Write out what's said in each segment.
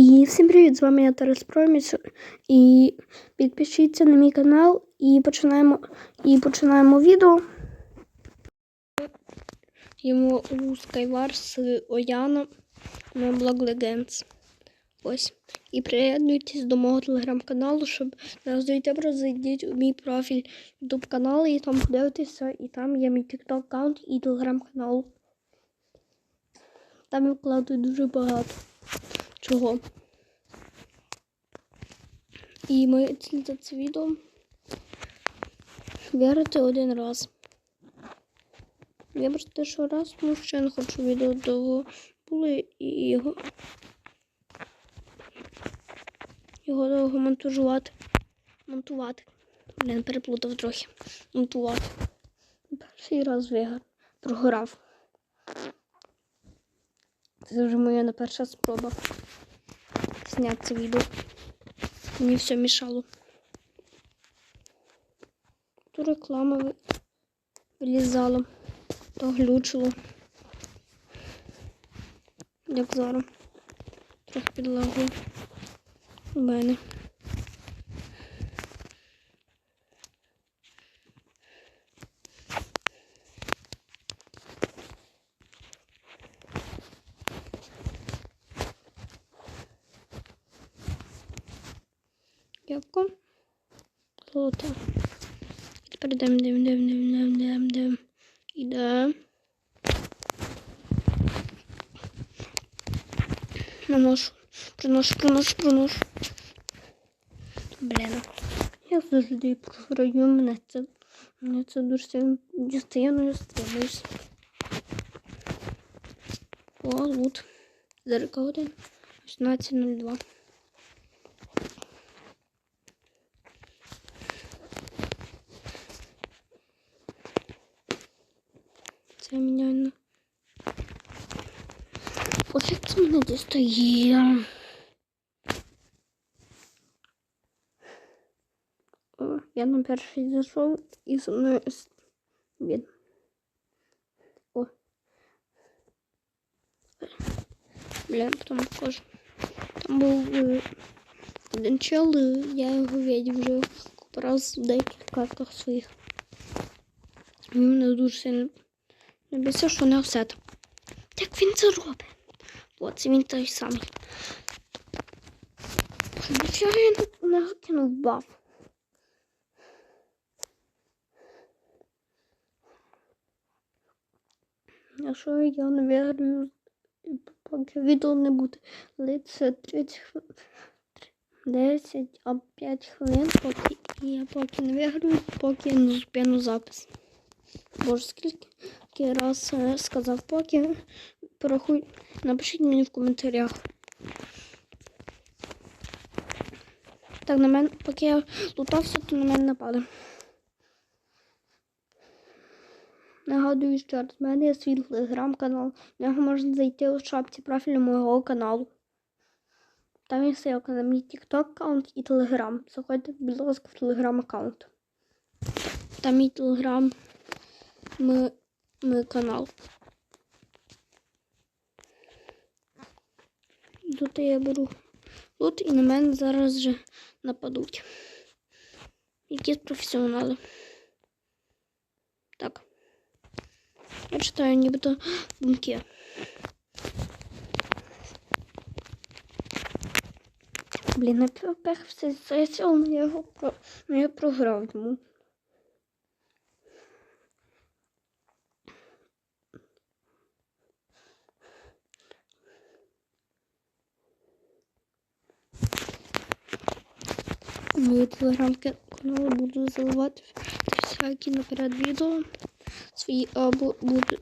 І всім привіт! З вами я Тарас Проміс. І підпишіться на мій канал і починаємо, і починаємо відео. Йому у Skywars з Ояна на Blog Legends. Ось. І приєднуйтесь до мого телеграм-каналу, щоб не просто зайдіть у мій профіль YouTube каналу і там подивитися, і там є мій TikTok аккаунт і телеграм-канал. Там я вкладаю дуже багато чого. І моя ціль за це відео виграти один раз. Вибрати що раз, тому що я не хочу відео довго були і його. Його довго монтажувати. Монтувати. Блін, переплутав трохи. Монтувати. Перший раз виграв. Програв. Це вже моя не перша спроба зняти це відео. Мені все мішало. Ту реклама ви- вилізала, то глючило. Як зараз. Трохи підлагу у мене. Яблко. Золото. Тепер йдемо, йдемо, йдемо, йдемо, йдемо, йдемо. Йдемо. Наношу. Приношу, приношу, приношу. Блін. Я завжди програю. Мене це, мене це дуже сильно дістає, але я стримуюсь. О, лут. Зараз годин. 16.02. Це міняю на... Ось як це мене дістає. О, я на перший зайшов і зі мною с- він. О. Бля, потім покажу. Там був е, один чел, е, я його видів вже купу раз в деяких картах своїх. Він мене дуже сильно не що не все там. Як він це робить? О, це він той самий. Чого я не- не кинув баф? Якщо я не виграю, поки відео не буде литься 30 хвилин. 10 або 5 хвилин, поки і я поки не виграю, поки я не зупину запис. Боже, скільки раз е, сказав поки. Порахуй, напишіть мені в коментарях. Так, на мене, поки я лутався, то на мене напали. Нагадую, що в мене є свій телеграм-канал. В нього можна зайти у шапці профілю мого каналу. Там є ссылка на мій TikTok аккаунт і Telegram. Заходьте, будь ласка, в Telegram аккаунт. Там мій Telegram ми, ми канал. Тут я беру лут і на мене зараз вже нападуть. Якісь професіонали. Так. Я читаю нібито думки. Блін, на все але я його про... ну, я програв йому. Мої телеграм-канали буду заливати всякі наперед відео свої або буду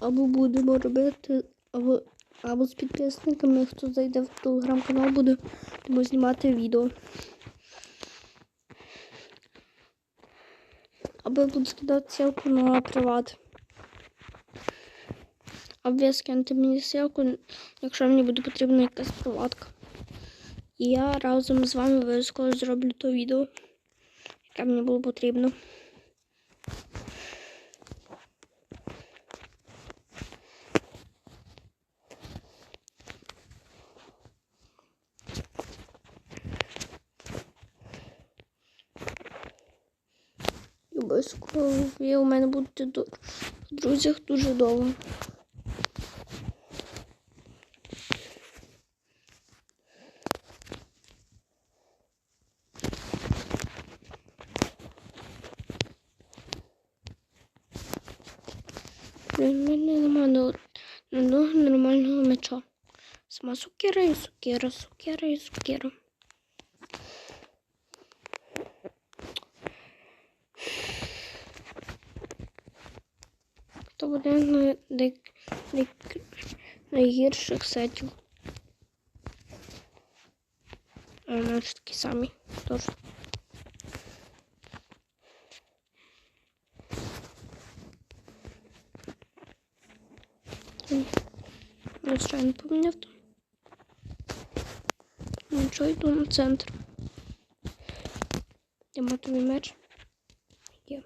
або будемо робити або, або з підписниками, хто зайде в телеграм-канал, буде будемо знімати відео. Або буду скидати ссылку на приват. Або ви скинете мені ссылку, якщо мені буде потрібна якась приватка. І я разом з вами обов'язково зроблю то відео, яке мені було потрібно. Обов'язково ви у мене будете в друзях дуже довго. Мене немає но- одного нормального меча. Сама сукера і сукера, сукера і сукера. То буде на най, най, найгірших сетів. А у нас такі самі. Тож. Я не поміняв там. Нічого йду на центр. Я матовий меч? Є.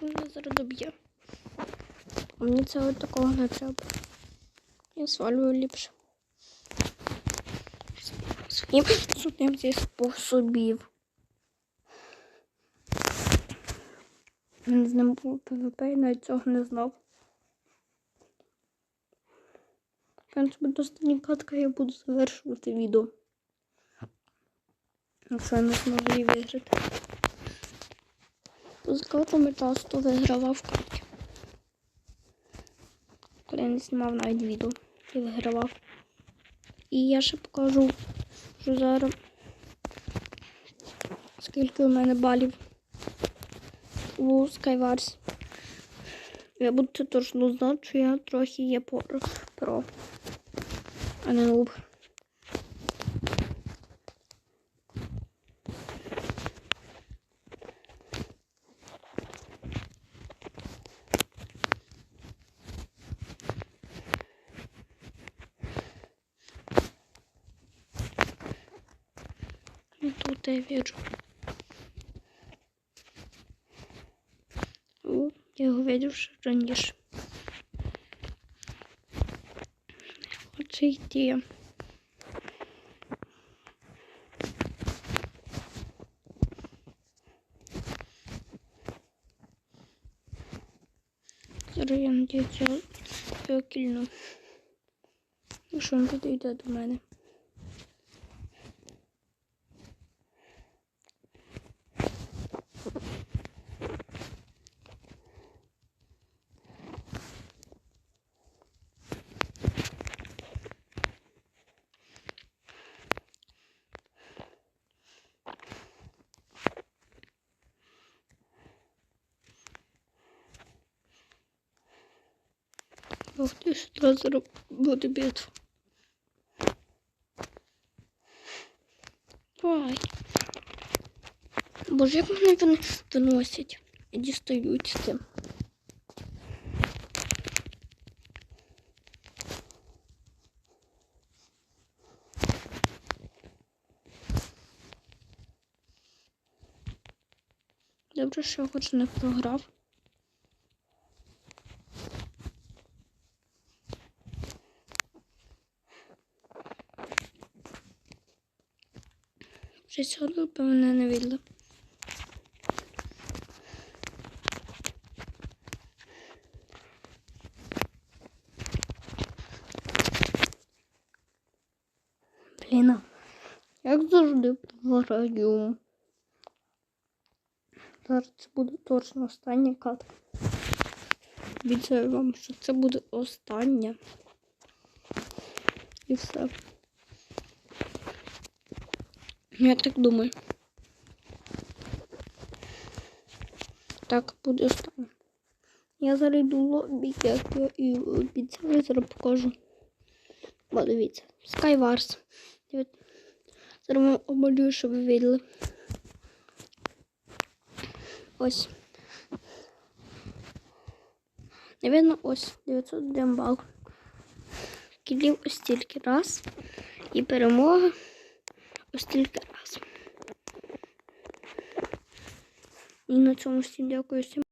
Мене зараз доб'є. А мені цього такого не треба. Я свалюю ліпше. Своїм судним зі способів. З ним був ПВП і навіть цього не знав. Якщо буде остання катка, я буду завершувати відео. Якщо я не зможу її виграти. З картами часто вигравав карті. Коли я не знімав навіть відео і вигравав. І я ще покажу, що зараз скільки у мене балів у Skywars. Я буду це точно знати, що я трохи є про, про а не нуб. Ну, Тут я вижу. О, я його видів ще раніше. Хоче йти. Зараз я надіюся, його кільну. Якщо він підійде до мене. Ох ти ж зараз буде битва. Ой. Боже, як мене вони виносять і дістають цим. Добре, що я хоч не програв. Вже сьогодні, певно, не видно. Блін, як завжди програю. Зараз це буде точно остання катка. Обіцяю вам, що це буде остання. І все. Я так думаю. Так, буде останнє. Я зараз лобі, як я і обіцяла, зараз покажу. Бо дивіться, Skywars. Зараз вам обмалюю, щоб ви виділи. Ось. Не видно, ось 901 бал. Кілів ось стільки раз. І перемога ось раз. І на цьому всім дякую всім.